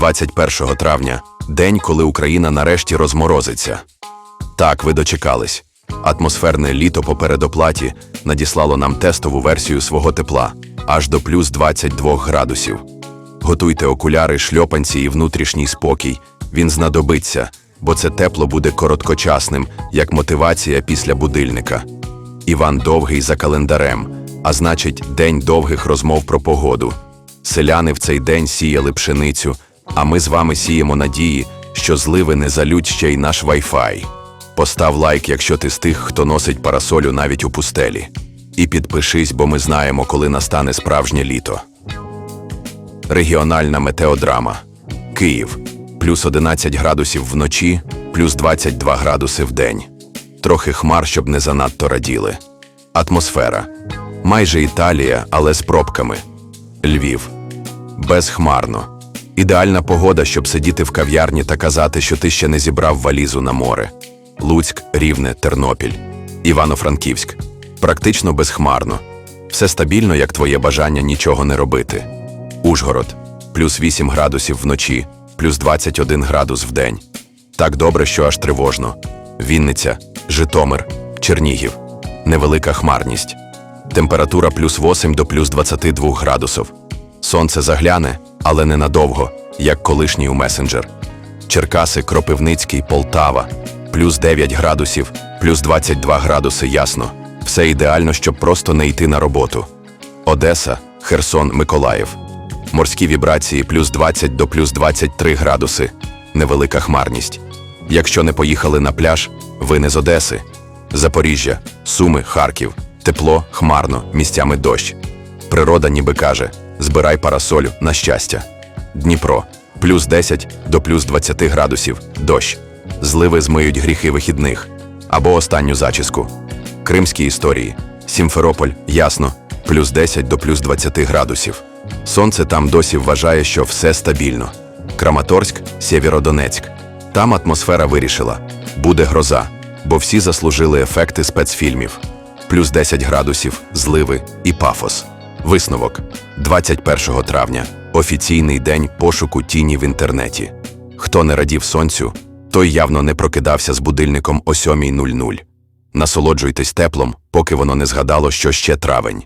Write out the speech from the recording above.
21 травня день, коли Україна нарешті розморозиться. Так, ви дочекались. Атмосферне літо по передоплаті надіслало нам тестову версію свого тепла аж до плюс 22 градусів. Готуйте окуляри, шльопанці і внутрішній спокій. Він знадобиться, бо це тепло буде короткочасним, як мотивація після будильника. Іван довгий за календарем, а значить, день довгих розмов про погоду. Селяни в цей день сіяли пшеницю, а ми з вами сіємо надії, що зливи не залють ще й наш вайфай. Постав лайк, якщо ти з тих, хто носить парасолю навіть у пустелі. І підпишись, бо ми знаємо, коли настане справжнє літо. Регіональна метеодрама. Київ. Плюс 11 градусів вночі, плюс 22 градуси в день. Трохи хмар, щоб не занадто раділи. Атмосфера. Майже Італія, але з пробками. Львів. Безхмарно. Ідеальна погода, щоб сидіти в кав'ярні та казати, що ти ще не зібрав валізу на море. Луцьк, Рівне, Тернопіль. Івано-Франківськ. Практично безхмарно. Все стабільно, як твоє бажання нічого не робити. Ужгород плюс 8 градусів вночі, плюс 21 градус в день. Так добре, що аж тривожно. Вінниця, Житомир, Чернігів. Невелика хмарність. Температура плюс 8 до плюс 22 градусів. Сонце загляне, але ненадовго, як колишній у месенджер. Черкаси, Кропивницький, Полтава, плюс 9 градусів, плюс 22 градуси ясно. Все ідеально, щоб просто не йти на роботу. Одеса, Херсон, Миколаїв. Морські вібрації плюс 20 до плюс 23 градуси. Невелика хмарність. Якщо не поїхали на пляж, ви не з Одеси. Запоріжжя, Суми, Харків. Тепло, хмарно, місцями дощ. Природа ніби каже: збирай парасолю на щастя. Дніпро плюс 10 до плюс 20 градусів, дощ. Зливи змиють гріхи вихідних або останню зачіску. Кримські історії. Сімферополь, ясно, плюс 10 до плюс 20 градусів. Сонце там досі вважає, що все стабільно. Краматорськ, Сєвєродонецьк. Там атмосфера вирішила: буде гроза, бо всі заслужили ефекти спецфільмів. Плюс 10 градусів, зливи і пафос. Висновок 21 травня. Офіційний день пошуку тіні в інтернеті. Хто не радів сонцю, той явно не прокидався з будильником о 7.00. Насолоджуйтесь теплом, поки воно не згадало, що ще травень.